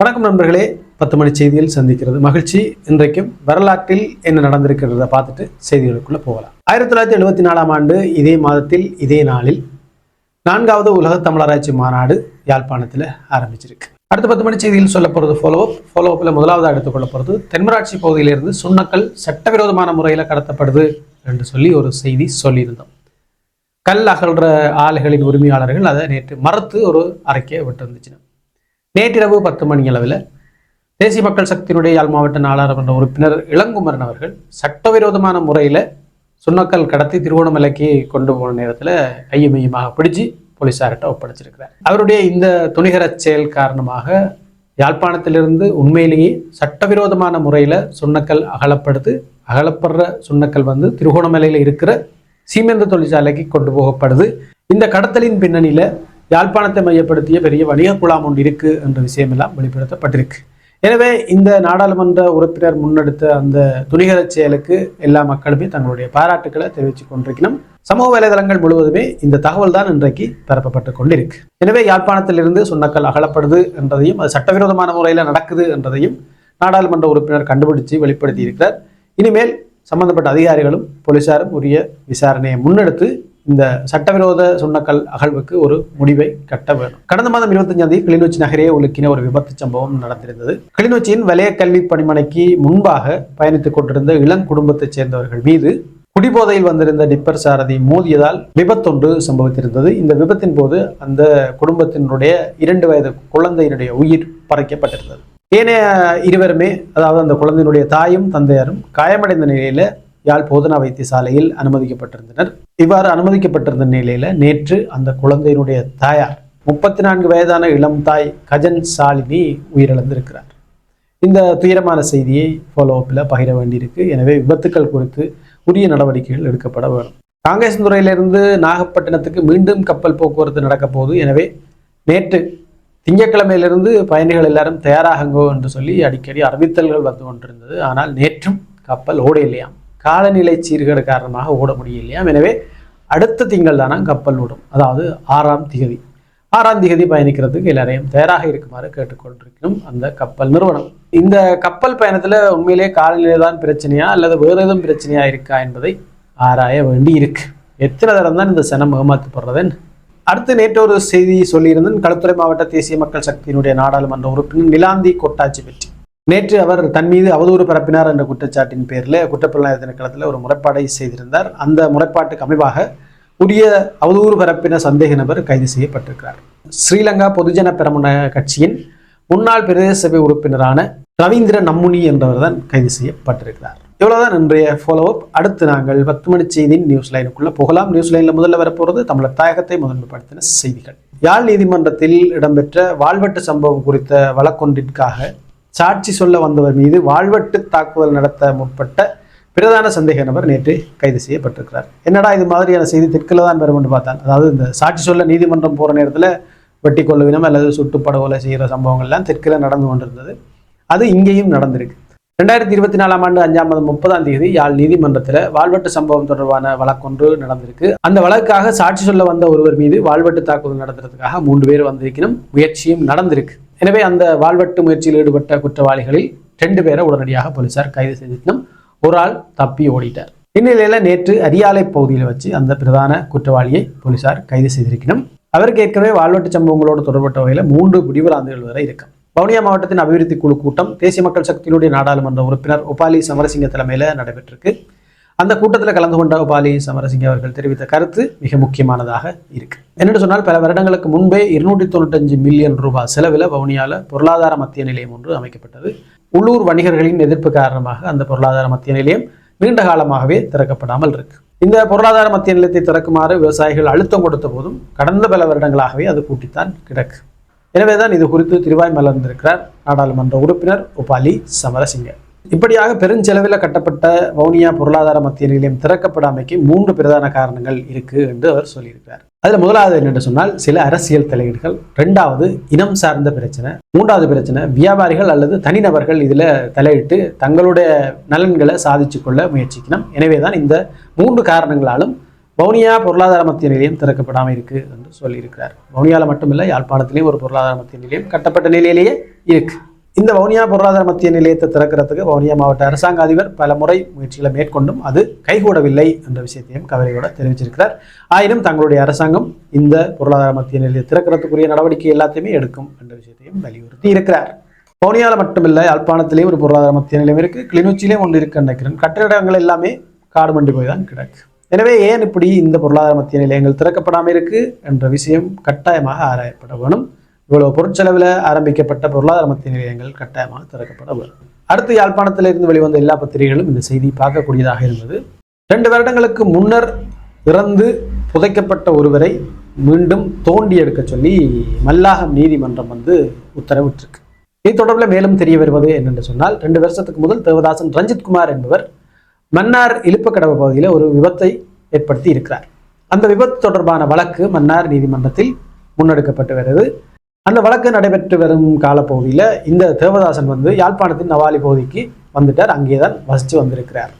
வணக்கம் நண்பர்களே. பத்து மணி செய்தியில் சந்திக்கிறது மகிழ்ச்சி. இன்றைக்கும் வரலாற்றில் என்ன நடந்திருக்கிறத பார்த்துட்டு செய்திகளுக்குள்ள போகலாம். ஆயிரத்தி தொள்ளாயிரத்தி எழுபத்தி நாலாம் ஆண்டு இதே மாதத்தில் இதே நாளில் நான்காவது உலக தமிழராட்சி மாநாடு யாழ்ப்பாணத்தில் ஆரம்பிச்சிருக்கு. அடுத்த பத்து மணி செய்தியில் சொல்ல போகிறது ஃபாலோ அப் ஃபாலோ முதலாவது எடுத்துக்கொள்ள போகிறது தென்மராட்சி பகுதியிலிருந்து சுண்ணக்கல் சட்டவிரோதமான முறையில் கடத்தப்படுது என்று சொல்லி ஒரு செய்தி சொல்லியிருந்தோம். கல் அகழ்ற ஆலைகளின் உரிமையாளர்கள் அதை நேற்று மறுத்து ஒரு அறிக்கையை விட்டிருந்துச்சு நேற்றிரவு பத்து மணி அளவில் தேசிய மக்கள் சக்தியினுடைய யாழ் மாவட்ட நாடாளுமன்ற உறுப்பினர் இளங்குமரன் அவர்கள் சட்டவிரோதமான முறையில் சுண்ணக்கல் கடத்தி திருவோணமலைக்கு கொண்டு போன நேரத்தில் கையமையமாக பிடிச்சு போலீசார்கிட்ட ஒப்படைச்சிருக்கிறார். அவருடைய இந்த துணிகர செயல் காரணமாக யாழ்ப்பாணத்திலிருந்து உண்மையிலேயே சட்டவிரோதமான முறையில் சுண்ணக்கல் அகலப்படுது அகலப்படுற சுண்ணக்கல் வந்து திருகோணமலையில் இருக்கிற சீமெந்த தொழிற்சாலைக்கு கொண்டு போகப்படுது. இந்த கடத்தலின் பின்னணியில யாழ்ப்பாணத்தை மையப்படுத்திய பெரிய வணிக குழாம் ஒன்று இருக்கு என்ற விஷயமெல்லாம் வெளிப்படுத்தப்பட்டிருக்கு. எனவே இந்த நாடாளுமன்ற உறுப்பினர் முன்னெடுத்த அந்த துணிகர செயலுக்கு எல்லா மக்களுமே தங்களுடைய பாராட்டுக்களை தெரிவித்துக் கொண்டிருக்கணும் சமூக வலைதளங்கள் முழுவதுமே இந்த தகவல் தான் இன்றைக்கு பரப்பப்பட்டு கொண்டிருக்கு. எனவே யாழ்ப்பாணத்திலிருந்து சுண்ணக்கல் அகலப்படுது என்றதையும் அது சட்டவிரோதமான முறையில் நடக்குது என்றதையும் நாடாளுமன்ற உறுப்பினர் கண்டுபிடிச்சு வெளிப்படுத்தி இருக்கிறார் இனிமேல் சம்பந்தப்பட்ட அதிகாரிகளும் போலீசாரும் உரிய விசாரணையை முன்னெடுத்து இந்த சட்டவிரோத சுண்ணக்கல் அகழ்வுக்கு ஒரு முடிவை கட்ட வேண்டும். கடந்த மாதம் இருபத்தஞ்சாம் தேதி கிளிநொச்சி நகரே உலுக்கின ஒரு விபத்து சம்பவம் நடந்திருந்தது. கிளிநொச்சியின் வலய கல்வி பணிமனைக்கு முன்பாக பயணித்துக் கொண்டிருந்த இளம் குடும்பத்தைச் சேர்ந்தவர்கள் மீது குடிபோதையில் வந்திருந்த டிப்பர் சாரதி மோதியதால் விபத்தொன்று சம்பவித்திருந்தது. இந்த விபத்தின் போது அந்த குடும்பத்தினுடைய இரண்டு வயது குழந்தையினுடைய உயிர் பறைக்கப்பட்டிருந்தது. ஏனைய இருவருமே அதாவது அந்த குழந்தையினுடைய தாயும் தந்தையாரும் காயமடைந்த நிலையில யாழ் போதனா வைத்தியசாலையில் அனுமதிக்கப்பட்டிருந்தனர். இவ்வாறு அனுமதிக்கப்பட்டிருந்த நிலையில நேற்று அந்த குழந்தையினுடைய தாயார் முப்பத்தி நான்கு வயதான இளம் தாய் கஜன் சாலினி உயிரிழந்திருக்கிறார். இந்த துயரமான செய்தியை ஃபாலோ அப்பில் பகிர வேண்டியிருக்கு. எனவே விபத்துக்கள் குறித்து உரிய நடவடிக்கைகள் எடுக்கப்பட வேண்டும். காங்கிரஸ் துறையிலிருந்து நாகப்பட்டினத்துக்கு மீண்டும் கப்பல் போக்குவரத்து நடக்க போகுது. எனவே நேற்று திங்கட்கிழமையிலிருந்து பயணிகள் எல்லாரும் தயாராகுங்கோ என்று சொல்லி அடிக்கடி அறிவித்தல்கள் வந்து கொண்டிருந்தது. ஆனால் நேற்றும் கப்பல் ஓட இல்லையாம் காலநிலை சீர்கேடு காரணமாக ஓட முடியலையாம் எனவே அடுத்த திங்கள் தானா கப்பல் ஓடும். அதாவது ஆறாம் திகதி. ஆறாம் திகதி பயணிக்கிறதுக்கு எல்லாரையும் தயாராக இருக்குமாறு கேட்டுக்கொண்டிருக்கணும் அந்த கப்பல் நிறுவனம். இந்த கப்பல் பயணத்தில் உண்மையிலே காலநிலை தான் பிரச்சனையா அல்லது வேறு எதுவும் பிரச்சனையா இருக்கா என்பதை ஆராய வேண்டி இருக்கு எத்தனை தரம் தான் இந்த சனம் ஏமாற்றப்படுறதன் அடுத்து நேற்று ஒரு செய்தி சொல்லியிருந்தேன். களுத்துறை மாவட்ட தேசிய மக்கள் சக்தியினுடைய நாடாளுமன்ற உறுப்பினர் நிலாந்தி கொட்டாச்சி பற்றி. நேற்று அவர் தன் மீது அவதூறு பரப்பினார் என்ற குற்றச்சாட்டின் பேரில் குற்றப்புலனாய்வு திணைக்களத்தில் ஒரு முறைப்பாடை செய்திருந்தார். அந்த முறைப்பாட்டுக்கு அமைவாக உரிய அவதூறு பரப்பின சந்தேக நபர் கைது செய்யப்பட்டிருக்கிறார். ஸ்ரீலங்கா பொதுஜன பெரமுன கட்சியின் முன்னாள் பிரதேச சபை உறுப்பினரான ரவீந்திர நம்முனி என்பவர் தான் கைது செய்யப்பட்டிருக்கிறார். இவ்வளவுதான் இன்றைய ஃபாலோ அப் அடுத்து நாங்கள் பத்து மணி செய்தியின் நியூஸ் லைனுக்குள்ளே போகலாம். நியூஸ் லைனில் முதல்ல வரப்போகிறது தமிழர் தாயகத்தை முதன்மைப்படுத்தின செய்திகள். யாழ் நீதிமன்றத்தில் இடம்பெற்ற வாழ்வெட்டு சம்பவம் குறித்த வழக்கொன்றிற்காக சாட்சி சொல்ல வந்தவர் மீது வாழ்வட்டு தாக்குதல் நடத்த முற்பட்ட பிரதான சந்தேக நபர் நேற்று கைது செய்யப்பட்டிருக்கிறார். என்னடா இது மாதிரியான செய்தி தெற்கில் தான் வரும் என்று பார்த்தால் அதாவது இந்த சாட்சி சொல்ல நீதிமன்றம் போகிற நேரத்தில் வெட்டி கொள்ளுவினம் அல்லது சுட்டு செய்கிற சம்பவங்கள்லாம் தெற்கில் நடந்து கொண்டிருந்தது. அது இங்கேயும் நடந்திருக்கு. ரெண்டாயிரத்தி இருபத்தி நாலாம் ஆண்டு அஞ்சாம் மாதம் முப்பதாம் தேதி யாழ் நீதிமன்றத்தில் வாழ்வெட்டு சம்பவம் தொடர்பான வழக்கொன்று நடந்திருக்கு. அந்த வழக்காக சாட்சி சொல்ல வந்த ஒருவர் மீது வாழ்வெட்டு தாக்குதல் நடத்துறதுக்காக மூன்று பேர் வந்திருக்கணும் முயற்சியும் நடந்திருக்கு. எனவே அந்த வாழ்வெட்டு முயற்சியில் ஈடுபட்ட குற்றவாளிகளில் ரெண்டு பேரை உடனடியாக போலீசார் கைது செய்திருக்கணும் ஒரு ஆள் தப்பி ஓடிட்டார். இந்நிலையில நேற்று அரியாலை பகுதியில் வச்சு அந்த பிரதான குற்றவாளியை போலீசார் கைது செய்திருக்கணும் அவருக்கு ஏற்கனவே வாழ்வெட்டு சம்பவங்களோடு தொடர்பட்ட வகையில் மூன்று பிடிவராந்துகள் வரை இருக்கும். வவுனியா மாவட்டத்தின் அபிவிருத்தி குழு கூட்டம் தேசிய மக்கள் சக்தியினுடைய நாடாளுமன்ற உறுப்பினர் உபாலி சமரசிங்க தலைமையில் நடைபெற்றிருக்கு. அந்த கூட்டத்தில் கலந்து கொண்ட உபாலி சமரசிங்க அவர்கள் தெரிவித்த கருத்து மிக முக்கியமானதாக இருக்கு. என்னென்னு சொன்னால் பல வருடங்களுக்கு முன்பே இருநூற்றி தொண்ணூத்தஞ்சு மில்லியன் ரூபாய் செலவில் வவுனியால பொருளாதார மத்திய நிலையம் ஒன்று அமைக்கப்பட்டது. உள்ளூர் வணிகர்களின் எதிர்ப்பு காரணமாக அந்த பொருளாதார மத்திய நிலையம் நீண்ட காலமாகவே திறக்கப்படாமல் இருக்கு. இந்த பொருளாதார மத்திய நிலையத்தை திறக்குமாறு விவசாயிகள் அழுத்தம் கொடுத்த போதும் கடந்த பல வருடங்களாகவே அது கூட்டித்தான் கிடக்கு. எனவேதான் இது குறித்து திருவாய் மலர்ந்திருக்கிறார் நாடாளுமன்ற உறுப்பினர் உபாலி சமரசிங்க. இப்படியாக பெருஞ்செலவில் கட்டப்பட்ட வவுனியா பொருளாதார மத்திய நிலையம் திறக்கப்படாமைக்கு மூன்று பிரதான காரணங்கள் இருக்கு என்று அவர் சொல்லியிருக்கிறார். அதில் முதலாவது என்னென்று சொன்னால் சில அரசியல் தலையீடுகள். ரெண்டாவது இனம் சார்ந்த பிரச்சனை. மூன்றாவது பிரச்சனை வியாபாரிகள் அல்லது தனிநபர்கள் இதில் தலையிட்டு தங்களுடைய நலன்களை சாதிச்சு கொள்ள முயற்சிக்கணும். எனவேதான் இந்த மூன்று காரணங்களாலும் வவுனியா பொருளாதார மத்திய நிலையம் திறக்கப்படாமல் இருக்கு என்று சொல்லியிருக்கிறார். வவுனியாவில் மட்டுமில்லை யாழ்ப்பாணத்திலேயும் ஒரு பொருளாதார மத்திய நிலையம் கட்டப்பட்ட நிலையிலேயே இருக்கு. இந்த வவுனியா பொருளாதார மத்திய நிலையத்தை திறக்கிறதுக்கு வவுனியா மாவட்ட அரசாங்க அதிபர் பல முறை முயற்சிகளை மேற்கொண்டும் அது கைகூடவில்லை என்ற விஷயத்தையும் கவலையோட தெரிவிச்சிருக்கிறார். ஆயினும் தங்களுடைய அரசாங்கம் இந்த பொருளாதார மத்திய நிலையத்தை திறக்கிறதுக்குரிய நடவடிக்கை எல்லாத்தையுமே எடுக்கும் என்ற விஷயத்தையும் வலியுறுத்தி இருக்கிறார். வவுனியாவில் மட்டுமில்லை யாழ்ப்பாணத்திலேயும் ஒரு பொருளாதார மத்திய நிலையம் இருக்கு கிளிநொச்சியிலேயும் ஒன்று இருக்கு நினைக்கிறேன் கட்டிடங்கள் எல்லாமே காடு மண்டி போய் தான் கிடக்கு. எனவே ஏன் இப்படி இந்த பொருளாதார மத்திய நிலையங்கள் திறக்கப்படாமல் இருக்கு என்ற விஷயம் கட்டாயமாக ஆராயப்பட வேணும். இவ்வளவு பொருட்செலவில் ஆரம்பிக்கப்பட்ட பொருளாதார மத்திய நிலையங்கள் கட்டாயமாக திறக்கப்பட வேண்டும் அடுத்து யாழ்ப்பாணத்திலிருந்து வெளிவந்த எல்லா பத்திரிகைகளும் இந்த செய்தி பார்க்கக்கூடியதாக இருந்தது. ரெண்டு வருடங்களுக்கு முன்னர் இறந்து புதைக்கப்பட்ட ஒருவரை மீண்டும் தோண்டி எடுக்க சொல்லி மல்லாகம் நீதிமன்றம் வந்து உத்தரவிட்டிருக்கு. இது தொடர்பில் மேலும் தெரிய வருவது என்னென்று சொன்னால் ரெண்டு வருஷத்துக்கு முதல் தேவதாசன் ரஞ்சித் குமார் என்பவர் மன்னார் இழுப்பக்கடவு பகுதியில் ஒரு விபத்தை ஏற்படுத்தி இருக்கிறார். அந்த விபத்து தொடர்பான வழக்கு மன்னார் நீதிமன்றத்தில் முன்னெடுக்கப்பட்டு வருது. அந்த வழக்கு நடைபெற்று வரும் காலப்பகுதியில் இந்த தேவதாசன் வந்து யாழ்ப்பாணத்தின் நவாலி பகுதிக்கு வந்துட்டார். அங்கே தான் வசித்து வந்திருக்கிறார்.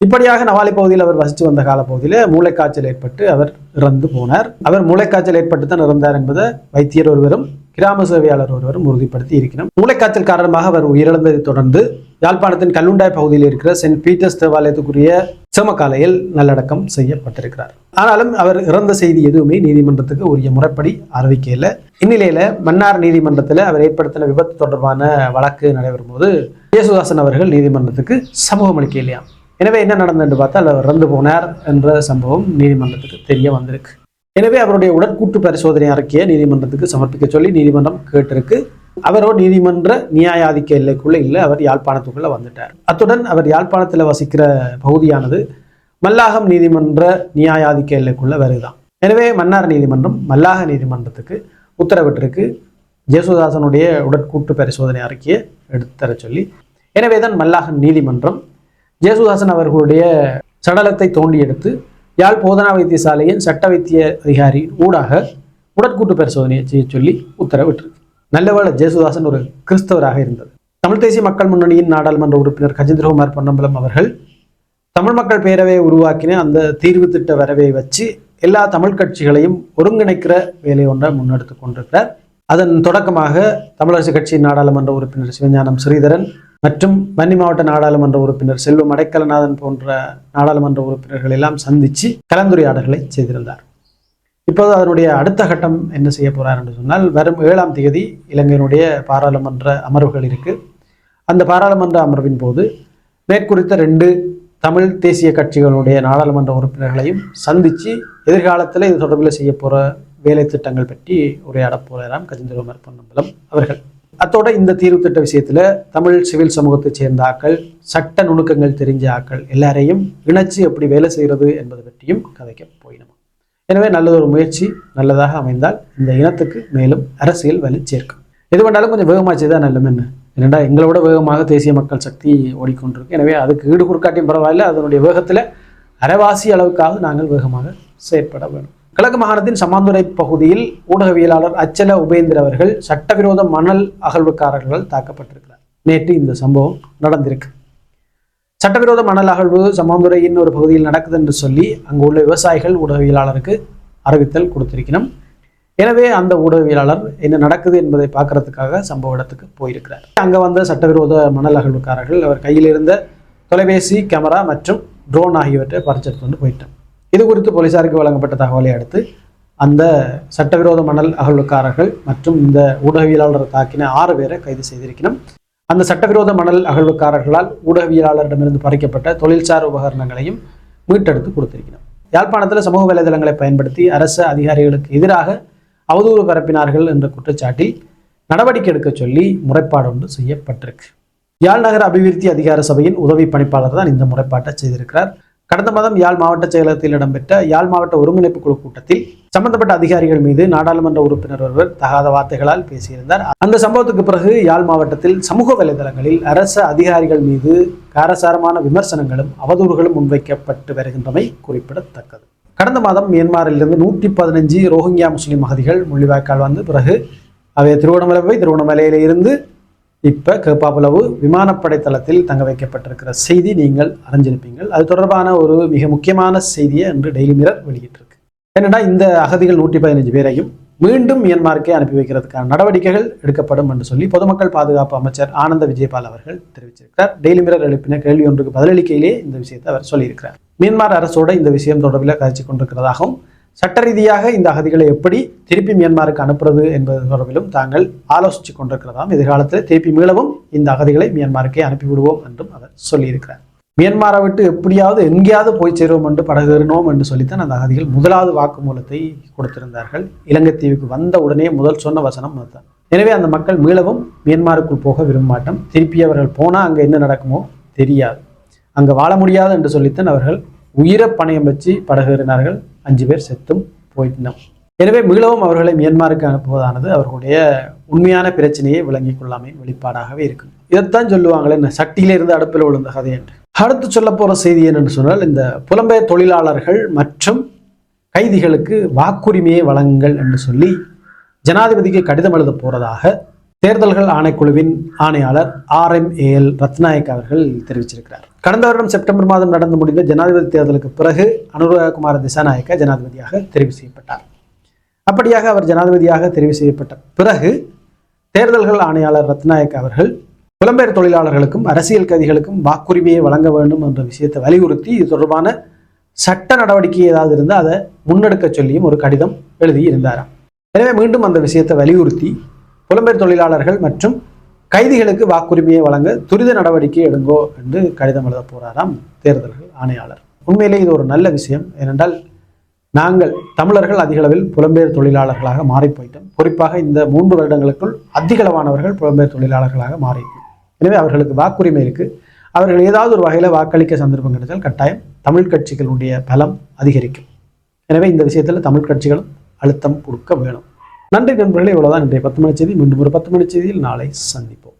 இப்படியாக நவாலி பகுதியில் அவர் வசித்து வந்த காலப்பகுதியில் மூளைக்காய்ச்சல் ஏற்பட்டு அவர் இறந்து போனார். அவர் மூளைக்காய்ச்சல் ஏற்பட்டு தான் இறந்தார் என்பதை வைத்தியர் ஒருவரும் கிராம சேவையாளர் ஒருவரும் உறுதிப்படுத்தி இருக்கிறார் மூளைக்காய்ச்சல் காரணமாக அவர் உயிரிழந்ததை தொடர்ந்து யாழ்ப்பாணத்தின் கல்லுண்டாய் பகுதியில் இருக்கிற சென்ட் பீட்டர்ஸ் தேவாலயத்துக்குரிய சமகாலையில் நல்லடக்கம் செய்யப்பட்டிருக்கிறார். ஆனாலும் அவர் இறந்த செய்தி எதுவுமே நீதிமன்றத்துக்கு உரிய முறைப்படி அறிவிக்கல இந்நிலையில மன்னார் நீதிமன்றத்தில் அவர் ஏற்படுத்தின விபத்து தொடர்பான வழக்கு நடைபெறும் போது இயேசுதாசன் அவர்கள் நீதிமன்றத்துக்கு சமூகம் அளிக்க இல்லையா எனவே என்ன நடந்ததுன்னு பார்த்தால் அவர் இறந்து போனார் என்ற சம்பவம் நீதிமன்றத்துக்கு தெரிய வந்திருக்கு. எனவே அவருடைய உடற்கூட்டு பரிசோதனை அறிக்கையை நீதிமன்றத்துக்கு சமர்ப்பிக்க சொல்லி நீதிமன்றம் கேட்டிருக்கு. அவரோ நீதிமன்ற நியாயாதிக்க எல்லைக்குள்ள இல்லை அவர் யாழ்ப்பாணத்துக்குள்ள வந்துட்டார். அத்துடன் அவர் யாழ்ப்பாணத்தில் வசிக்கிற பகுதியானது மல்லாகம் நீதிமன்ற நியாயாதிக்க எல்லைக்குள்ள வருதான். எனவே மன்னார் நீதிமன்றம் மல்லாக நீதிமன்றத்துக்கு உத்தரவிட்டிருக்கு. ஜேசுதாசனுடைய உடற்கூட்டு பரிசோதனை அறிக்கையை எடுத்துத்தர சொல்லி. எனவே தான் மல்லாக நீதிமன்றம் ஜேசுதாசன் அவர்களுடைய சடலத்தை தோண்டி எடுத்து யாழ் போதனா வைத்தியசாலையின் சட்ட வைத்திய அதிகாரி ஊடாக உடற்கூட்டு பரிசோதனையை செய்ய சொல்லி உத்தரவிட்டிருக்கு. நல்லவேளை ஜேசுதாசன் ஒரு கிறிஸ்தவராக இருந்தது. தமிழ் தேசிய மக்கள் முன்னணியின் நாடாளுமன்ற உறுப்பினர் கஜேந்திரகுமார் பொன்னம்பலம் அவர்கள் தமிழ் மக்கள் பேரவையை உருவாக்கின அந்த தீர்வு திட்ட வரவை வச்சு எல்லா தமிழ் கட்சிகளையும் ஒருங்கிணைக்கிற வேலை ஒன்றை முன்னெடுத்து கொண்டிருக்கிறார். அதன் தொடக்கமாக தமிழரசு கட்சியின் நாடாளுமன்ற உறுப்பினர் சிவஞானம் ஸ்ரீதரன் மற்றும் வன்னி மாவட்ட நாடாளுமன்ற உறுப்பினர் செல்வம் அடைக்கலநாதன் போன்ற நாடாளுமன்ற உறுப்பினர்கள் எல்லாம் சந்தித்து கலந்துரையாடல்களை செய்திருந்தார். இப்போது அதனுடைய அடுத்த கட்டம் என்ன செய்ய போறார் என்று சொன்னால் வரும் ஏழாம் தேதி இலங்கையினுடைய பாராளுமன்ற அமர்வுகள் இருக்கு. அந்த பாராளுமன்ற அமர்வின் போது மேற்குறித்த ரெண்டு தமிழ் தேசிய கட்சிகளுடைய நாடாளுமன்ற உறுப்பினர்களையும் சந்தித்து எதிர்காலத்தில் இது தொடர்பில் செய்ய போகிற வேலை திட்டங்கள் பற்றி உரையாட போகிறாராம் கஜேந்திரகுமார் பொன்னம்பலம் அவர்கள். அத்தோட இந்த தீர்வு திட்ட விஷயத்தில் தமிழ் சிவில் சமூகத்தைச் சேர்ந்த ஆக்கள் சட்ட நுணுக்கங்கள் தெரிஞ்ச ஆக்கள் எல்லாரையும் இணைச்சு எப்படி வேலை செய்கிறது என்பது பற்றியும் கதைக்க போயினோம். எனவே நல்லதொரு முயற்சி நல்லதாக அமைந்தால் இந்த இனத்துக்கு மேலும் அரசியல் வலி சேர்க்கும். எது பண்ணாலும் கொஞ்சம் வேகமாக செய்தால் நல்ல என்ன? ஏனெண்டா எங்களை விட வேகமாக தேசிய மக்கள் சக்தி ஓடிக்கொண்டிருக்கு. எனவே அதுக்கு ஈடு கொடுக்காட்டியும் பரவாயில்லை அதனுடைய வேகத்தில் அரைவாசி அளவுக்காவது நாங்கள் வேகமாக செயற்பட வேண்டும். கிழக்கு மாகாணத்தின் சமாந்துரை பகுதியில் ஊடகவியலாளர் அச்சல உபேந்திர அவர்கள் சட்டவிரோத மணல் அகழ்வுக்காரர்கள் தாக்கப்பட்டிருக்கிறார். நேற்று இந்த சம்பவம் நடந்திருக்கு. சட்டவிரோத மணல் அகழ்வு சமந்துரையின் ஒரு பகுதியில் நடக்குது என்று சொல்லி அங்கு உள்ள விவசாயிகள் ஊடகவியலாளருக்கு அறிவித்தல் கொடுத்திருக்கணும். எனவே அந்த ஊடகவியலாளர் என்ன நடக்குது என்பதை பார்க்கறதுக்காக சம்பவ இடத்துக்கு போயிருக்கிறார். அங்கே வந்த சட்டவிரோத மணல் அகழ்வுக்காரர்கள் அவர் கையில் இருந்த தொலைபேசி கேமரா மற்றும் ட்ரோன் ஆகியவற்றை பறிச்செடுத்து வந்து போயிட்டார். இது குறித்து போலீசாருக்கு வழங்கப்பட்ட தகவலை அடுத்து அந்த சட்டவிரோத மணல் அகழ்வுக்காரர்கள் மற்றும் இந்த ஊடகவியலாளர் தாக்கின ஆறு பேரை கைது செய்திருக்கணும். அந்த சட்டவிரோத மணல் அகழ்வுக்காரர்களால் ஊடகவியலாளரிடமிருந்து பறிக்கப்பட்ட தொழில்சார் உபகரணங்களையும் மீட்டெடுத்து கொடுத்திருக்கிறார். யாழ்ப்பாணத்தில் சமூக வலைதளங்களை பயன்படுத்தி அரசு அதிகாரிகளுக்கு எதிராக அவதூறு பரப்பினார்கள் என்ற குற்றச்சாட்டில் நடவடிக்கை எடுக்க சொல்லி முறைப்பாடு ஒன்று செய்யப்பட்டிருக்கு. யாழ் நகர அபிவிருத்தி அதிகார சபையின் உதவி பணிப்பாளர் தான் இந்த முறைப்பாட்டை செய்திருக்கிறார். கடந்த மாதம் யாழ் மாவட்ட செயலகத்தில் இடம்பெற்ற யாழ் மாவட்ட ஒருங்கிணைப்பு குழு கூட்டத்தில் சம்பந்தப்பட்ட அதிகாரிகள் மீது நாடாளுமன்ற உறுப்பினர் ஒருவர் தகாத வார்த்தைகளால் பேசியிருந்தார். அந்த சம்பவத்துக்கு பிறகு யாழ் மாவட்டத்தில் சமூக வலைதளங்களில் அரசு அதிகாரிகள் மீது காரசாரமான விமர்சனங்களும் அவதூறுகளும் முன்வைக்கப்பட்டு வருகின்றமை குறிப்பிடத்தக்கது. கடந்த மாதம் மியான்மரிலிருந்து நூற்றி பதினஞ்சு ரோஹிங்கியா முஸ்லீம் அகதிகள் முள்ளிவாய்க்கால் வந்து பிறகு அவை திருவண்ணாமலை போய் திருவண்ணாமலையில இருந்து இப்போ கேப்பாப்புலவு விமானப்படை தளத்தில் தங்க வைக்கப்பட்டிருக்கிற செய்தி நீங்கள் அறிஞ்சிருப்பீங்கள். அது தொடர்பான ஒரு மிக முக்கியமான செய்தியை இன்று டெய்லி மிரர் வெளியிட்டிருக்கு. என்னடா இந்த அகதிகள் நூற்றி பதினஞ்சு பேரையும் மீண்டும் மியன்மாருக்கே அனுப்பி வைக்கிறதுக்கான நடவடிக்கைகள் எடுக்கப்படும் என்று சொல்லி பொதுமக்கள் பாதுகாப்பு அமைச்சர் ஆனந்த விஜயபால் அவர்கள் தெரிவிச்சிருக்கிறார். டெய்லி மிரர் எழுப்பின கேள்வி ஒன்றுக்கு பதிலளிக்கையிலே இந்த விஷயத்தை அவர் சொல்லியிருக்கிறார். மியான்மார் அரசோட இந்த விஷயம் தொடர்பில் கதைச்சு கொண்டிருக்கிறதாகவும் சட்ட ரீதியாக இந்த அகதிகளை எப்படி திருப்பி மியான்மாருக்கு அனுப்புறது என்பது தொடர்பிலும் தாங்கள் ஆலோசித்து கொண்டிருக்கிறதாம் எதிர்காலத்தில் திருப்பி மீளவும் இந்த அகதிகளை மியான்மாருக்கே அனுப்பிவிடுவோம் என்றும் அவர் சொல்லியிருக்கிறார். மியன்மாரை விட்டு எப்படியாவது எங்கேயாவது போய் சேருவோம் என்று படகேறினோம் என்று சொல்லித்தான் அந்த அகதிகள் முதலாவது வாக்குமூலத்தை கொடுத்திருந்தார்கள். இலங்கை தீவுக்கு வந்த உடனே முதல் சொன்ன வசனம் அதுதான். எனவே அந்த மக்கள் மீளவும் மியன்மாருக்குள் போக விரும்ப மாட்டோம். திருப்பி அவர்கள் போனால் அங்கே என்ன நடக்குமோ தெரியாது. அங்கே வாழ முடியாது என்று சொல்லித்தான் அவர்கள் உயிரை பணையம் வச்சு படகேறினார்கள். அஞ்சு பேர் செத்தும் போயிட்டோம். எனவே மீளவும் அவர்களை மியன்மாருக்கு அனுப்புவதானது அவர்களுடைய உண்மையான பிரச்சனையை விளங்கிக் கொள்ளாமை வெளிப்பாடாகவே இருக்கும் இதைத்தான் சொல்லுவாங்களே இந்த சட்டியில இருந்து அடுப்பில் விழுந்த கதை என்று. அடுத்து சொல்ல போகிற செய்தி என்னென்னு சொன்னால் இந்த புலம்பெயர் தொழிலாளர்கள் மற்றும் கைதிகளுக்கு வாக்குரிமையை வழங்குங்கள் என்று சொல்லி ஜனாதிபதிக்கு கடிதம் எழுத போறதாக தேர்தல்கள் ஆணைக்குழுவின் ஆணையாளர் ஆர் எம் ஏஎல் ரத்நாயக் அவர்கள் தெரிவிச்சிருக்கிறார். கடந்த வருடம் செப்டம்பர் மாதம் நடந்து முடிந்த ஜனாதிபதி தேர்தலுக்கு பிறகு அனுராகுமார திசாநாயக்க ஜனாதிபதியாக தெரிவு செய்யப்பட்டார். அப்படியாக அவர் ஜனாதிபதியாக தெரிவு செய்யப்பட்ட பிறகு தேர்தல்கள் ஆணையாளர் ரத்நாயக் அவர்கள் புலம்பெயர் தொழிலாளர்களுக்கும் அரசியல் கைதிகளுக்கும் வாக்குரிமையை வழங்க வேண்டும் என்ற விஷயத்தை வலியுறுத்தி இது தொடர்பான சட்ட நடவடிக்கை ஏதாவது இருந்தால் அதை முன்னெடுக்க சொல்லியும் ஒரு கடிதம் எழுதி இருந்தாராம். எனவே மீண்டும் அந்த விஷயத்தை வலியுறுத்தி புலம்பெயர் தொழிலாளர்கள் மற்றும் கைதிகளுக்கு வாக்குரிமையை வழங்க துரித நடவடிக்கை எடுங்கோ என்று கடிதம் எழுத போகிறாராம் தேர்தல்கள் ஆணையாளர். உண்மையிலே இது ஒரு நல்ல விஷயம். ஏனென்றால் நாங்கள் தமிழர்கள் அதிகளவில் புலம்பெயர் தொழிலாளர்களாக மாறி போயிட்டோம். குறிப்பாக இந்த மூன்று வருடங்களுக்குள் அதிகளவானவர்கள் புலம்பெயர் தொழிலாளர்களாக மாறி எனவே அவர்களுக்கு வாக்குரிமை இருக்கு. அவர்கள் ஏதாவது ஒரு வகையில் வாக்களிக்க சந்தர்ப்பம் கிடைத்தால் கட்டாயம் தமிழ் கட்சிகளுடைய பலம் அதிகரிக்கும். எனவே இந்த விஷயத்தில் தமிழ் கட்சிகளும் அழுத்தம் கொடுக்க வேணும். நன்றி நண்பர்களே இவ்வளவுதான் இன்றைய பத்து மணி செய்தி. மீண்டும் ஒரு பத்து மணி செய்தியில் நாளை சந்திப்போம்.